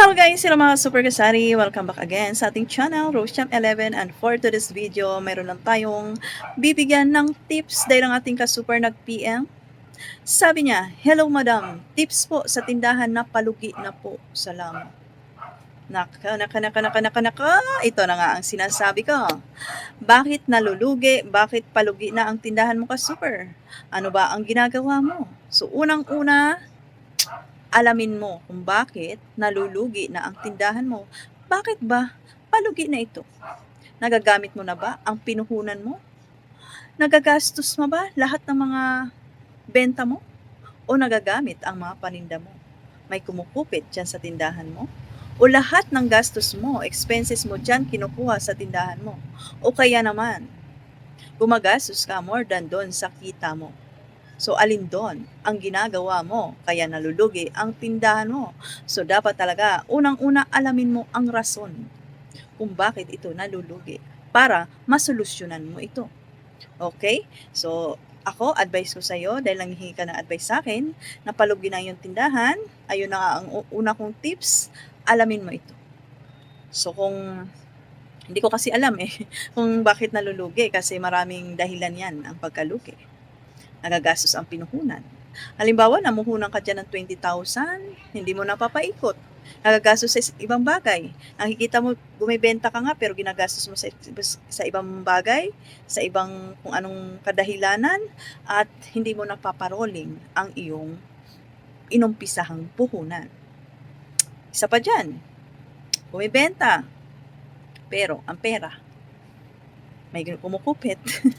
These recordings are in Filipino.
Hello guys, sila mga super kasari. Welcome back again sa ating channel, RoseCham11. And for today's video, mayroon lang tayong bibigyan ng tips dahil ang ating ka-super nag-PM. Sabi niya, Hello madam, tips po sa tindahan na palugi na po. Salamat. Naka, naka, naka, naka, naka, naka. Ito na nga ang sinasabi ko. Bakit nalulugi? Bakit palugi na ang tindahan mo ka-super? Ano ba ang ginagawa mo? So, unang-una, alamin mo kung bakit nalulugi na ang tindahan mo. Bakit ba palugi na ito? Nagagamit mo na ba ang pinuhunan mo? Nagagastos mo ba lahat ng mga benta mo? O nagagamit ang mga paninda mo? May kumukupit dyan sa tindahan mo? O lahat ng gastos mo, expenses mo dyan kinukuha sa tindahan mo? O kaya naman, gumagastos ka more than doon sa kita mo? So, alin doon ang ginagawa mo kaya nalulugi ang tindahan mo? So, dapat talaga, unang-una alamin mo ang rason kung bakit ito nalulugi para masolusyonan mo ito. Okay? So, ako, advice ko sa'yo, dahil nanghihingi ka ng advice sa akin, na palugi na yung tindahan, ayun na nga ang una kong tips, alamin mo ito. So, kung hindi ko kasi alam eh, kung bakit nalulugi, kasi maraming dahilan yan ang pagkalugi nagagastos ang pinuhunan. Halimbawa, namuhunan ka dyan ng 20,000, hindi mo napapaikot. Nagagastos sa ibang bagay. Nakikita mo, bumibenta ka nga, pero ginagastos mo sa, sa ibang bagay, sa ibang kung anong kadahilanan, at hindi mo napaparoling ang iyong inumpisahang puhunan. Isa pa dyan, bumibenta, pero ang pera, may kumukupit,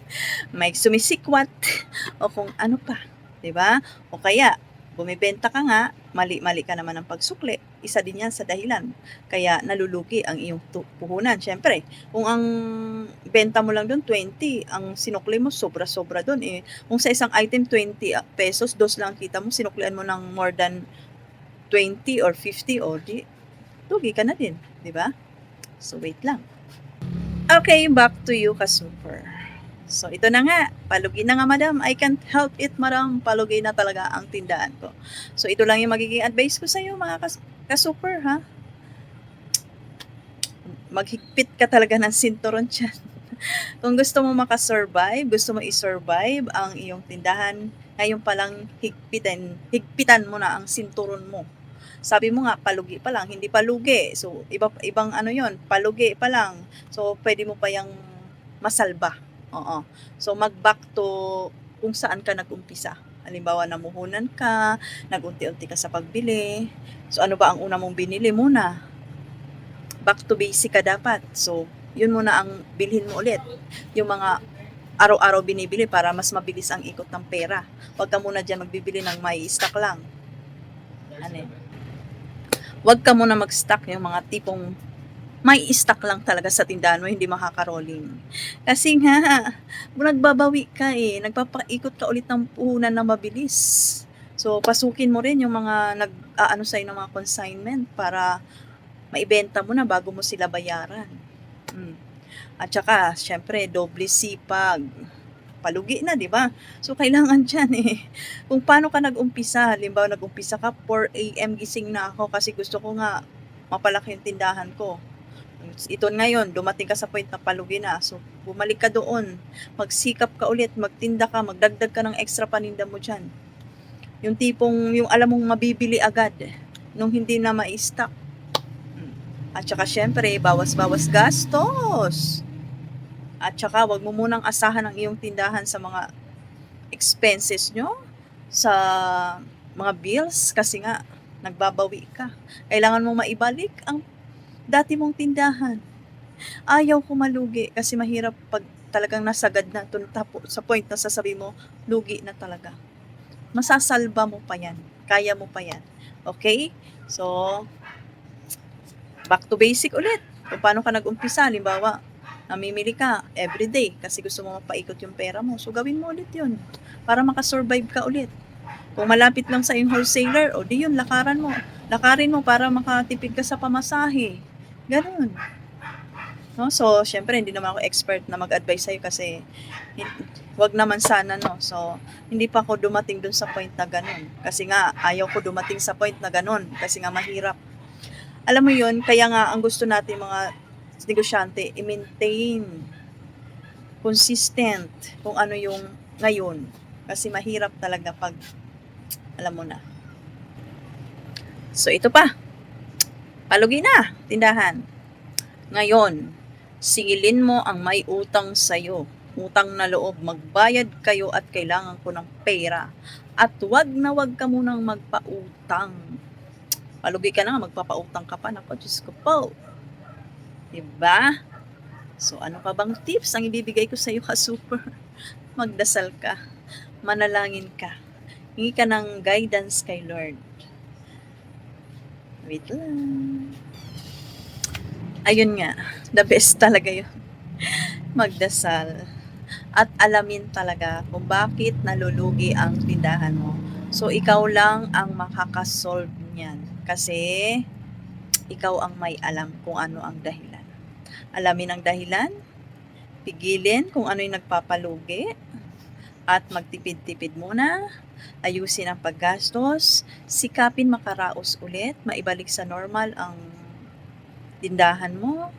may sumisikwat, o kung ano pa, 'di ba? O kaya bumibenta ka nga, mali-mali ka naman ng pagsukli. Isa din 'yan sa dahilan kaya nalulugi ang iyong puhunan. Syempre, kung ang benta mo lang doon 20, ang sinukli mo sobra-sobra doon eh. Kung sa isang item 20 pesos, dos lang kita mo, sinuklian mo ng more than 20 or 50 o di lugi ka na din, 'di ba? So wait lang. Okay, back to you, ka-super. So, ito na nga. Palugi na nga, madam. I can't help it, madam. Palugi na talaga ang tindahan ko. So, ito lang yung magiging advice ko sa iyo, mga kas- ka-super, ha? Maghigpit ka talaga ng sinturon dyan. Kung gusto mo makasurvive, gusto mo i-survive ang iyong tindahan, ngayon pa lang higpitan, higpitan mo na ang sinturon mo. Sabi mo nga, palugi pa lang, hindi palugi. So, iba, ibang ano yon palugi pa lang. So, pwede mo pa yung masalba. Oo. So, mag-back to kung saan ka nag-umpisa. Halimbawa, namuhunan ka, nag-unti-unti ka sa pagbili. So, ano ba ang una mong binili muna? Back to basic ka dapat. So, yun muna ang bilhin mo ulit. Yung mga araw-araw binibili para mas mabilis ang ikot ng pera. Huwag ka muna dyan magbibili ng may stock lang. Ano eh? Huwag ka muna mag-stock yung mga tipong may stock lang talaga sa tindahan mo, hindi makaka-rolling. Kasi nga, nagbabawi ka eh, nagpapaikot ka ulit ng puhunan na mabilis. So, pasukin mo rin yung mga nag-aano sa'yo ng mga consignment para maibenta mo na bago mo sila bayaran. Mm. At saka, syempre, doble sipag. Palugi na, di ba? So, kailangan dyan eh. Kung paano ka nag-umpisa, halimbawa nag-umpisa ka, 4 a.m. gising na ako kasi gusto ko nga mapalaki yung tindahan ko. Ito ngayon, dumating ka sa point na palugi na. So, bumalik ka doon. Magsikap ka ulit, magtinda ka, magdagdag ka ng extra paninda mo dyan. Yung tipong, yung alam mong mabibili agad, nung hindi na ma-stock. At saka syempre, bawas-bawas gastos. At saka, wag mo munang asahan ang iyong tindahan sa mga expenses nyo, sa mga bills, kasi nga, nagbabawi ka. Kailangan mo maibalik ang dati mong tindahan. Ayaw ko malugi kasi mahirap pag talagang nasagad na to tapo, sa point na sasabi mo, lugi na talaga. Masasalba mo pa yan. Kaya mo pa yan. Okay? So, back to basic ulit. Kung paano ka nag-umpisa, halimbawa, namimili ka everyday kasi gusto mo mapaikot yung pera mo. So, gawin mo ulit yun para makasurvive ka ulit. Kung malapit lang sa yung wholesaler, o di yun, lakaran mo. Lakarin mo para makatipid ka sa pamasahe. Ganun. No? So, syempre, hindi naman ako expert na mag-advise sa'yo kasi wag naman sana, no? So, hindi pa ako dumating dun sa point na ganun. Kasi nga, ayaw ko dumating sa point na ganun. Kasi nga, mahirap. Alam mo yun, kaya nga ang gusto natin mga negosyante, i-maintain consistent kung ano yung ngayon. Kasi mahirap talaga pag alam mo na. So ito pa. Palugi na, tindahan. Ngayon, singilin mo ang may utang sa'yo. Utang na loob, magbayad kayo at kailangan ko ng pera. At wag na wag ka munang magpautang. Palugi ka na magpapautang ka pa. Naku, Diyos ko po. Diba? So, ano pa bang tips ang ibibigay ko sa iyo ka super? Magdasal ka. Manalangin ka. Hingi ka ng guidance kay Lord. Wait lang. Ayun nga, the best talaga yun. Magdasal. At alamin talaga kung bakit nalulugi ang tindahan mo. So, ikaw lang ang makakasolve niyan. Kasi, ikaw ang may alam kung ano ang dahilan. Alamin ang dahilan, pigilin kung ano yung nagpapalugi, at magtipid-tipid muna, ayusin ang paggastos, sikapin makaraos ulit, maibalik sa normal ang tindahan mo,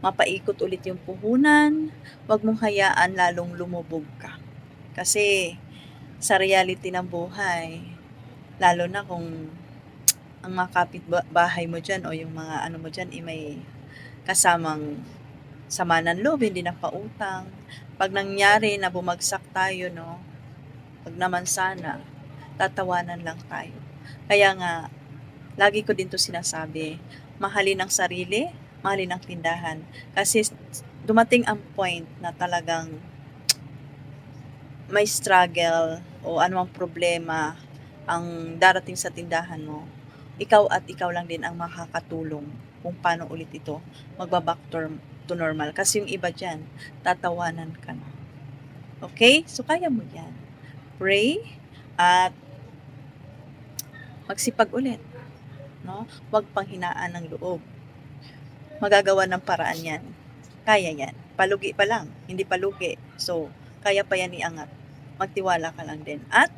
mapaikot ulit yung puhunan, wag mong hayaan lalong lumubog ka. Kasi sa reality ng buhay, lalo na kung ang mga kapitbahay mo dyan o yung mga ano mo dyan, eh, may kasamang sama ng loob, hindi na pautang. Pag nangyari na bumagsak tayo, no, pag naman sana, tatawanan lang tayo. Kaya nga, lagi ko din to sinasabi, mahalin ang sarili, mahalin ang tindahan. Kasi dumating ang point na talagang may struggle o anumang problema ang darating sa tindahan mo, ikaw at ikaw lang din ang makakatulong kung paano ulit ito magbaback to, normal. Kasi yung iba dyan, tatawanan ka na. Okay? So, kaya mo yan. Pray at magsipag ulit. No? Huwag panghinaan ng loob. Magagawa ng paraan yan. Kaya yan. Palugi pa lang, hindi palugi. So, kaya pa yan iangat. Magtiwala ka lang din. At,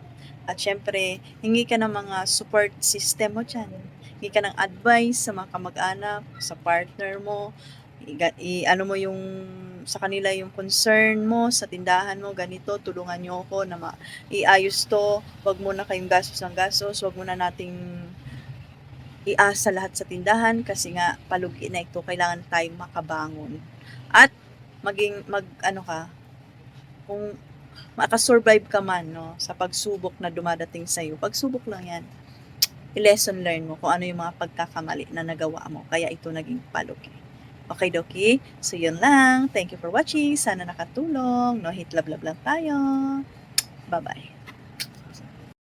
at syempre, hingi ka ng mga support system mo dyan. Hingi ka ng advice sa mga kamag-anak, sa partner mo, i, i- ano mo yung sa kanila yung concern mo sa tindahan mo, ganito, tulungan nyo ako na ma- iayos to, wag mo na kayong gastos ng gastos, wag mo na nating iasa lahat sa tindahan kasi nga palugi na ito, kailangan tayong makabangon. At maging mag ano ka kung makasurvive ka man no sa pagsubok na dumadating sa iyo. Pagsubok lang 'yan. I-lesson learn mo kung ano yung mga pagkakamali na nagawa mo kaya ito naging palugi. Okay, Doki? So, yun lang. Thank you for watching. Sana nakatulong. No, hit love, love lang tayo. Bye-bye.